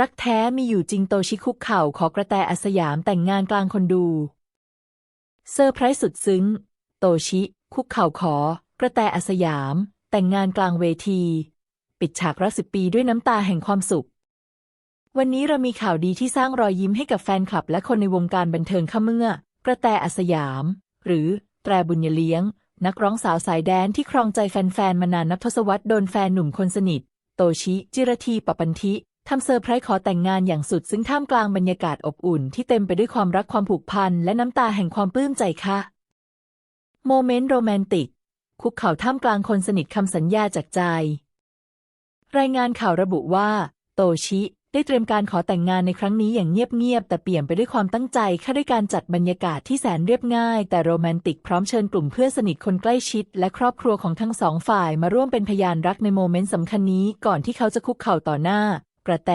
รักแท้มีอยู่จริงโตชิคุกเข่าขอกระแตอาสยามแต่งงานกลางคนดู เซอร์ไพรส์สุดซึ้ง โตชิ คุกเข่าขอ กระแตอาสยาม แต่งงานกลางเวที ปิดฉากรักสิบปีด้วยน้ำตาแห่งความสุข วันนี้เรามีข่าวดีที่สร้างรอยยิ้มให้กับแฟนคลับ และคนในวงการบันเทิงข้าเมื่อ กระแตอาสยาม หรือแตรบุญยเลี้ยง นักร้องสาวสายแดนที่ครองใจแฟนๆมานานนับทศวรรษโดนแฟนหนุ่มคนสนิท โตชิ จิรธีปปันธิ ทำเซอร์ไพรส์ขอแต่งงานอย่างสุด ซึ่งท่ามกลางบรรยากาศอบอุ่น ที่เต็มไปด้วยความรักความผูกพัน และน้ำตาแห่งความปลื้มใจค่ะ โมเมนต์โรแมนติก คุกเข่าท่ามกลางคนสนิทคำสัญญาจากใจ รายงานข่าวระบุว่า โตชิ ได้เตรียมการขอแต่งงานในครั้งนี้อย่างเงียบๆแต่เปี่ยมไปด้วยความตั้งใจค่ะด้วยการจัดบรรยากาศที่แสนเรียบง่าย แต่โรแมนติกพร้อมเชิญกลุ่มเพื่อนสนิทคนใกล้ชิด และครอบครัวของทั้งสองฝ่ายมาร่วมเป็นพยานรักในโมเมนต์สำคัญนี้ ก่อนที่เขาจะคุกเข่าต่อหน้า กระแต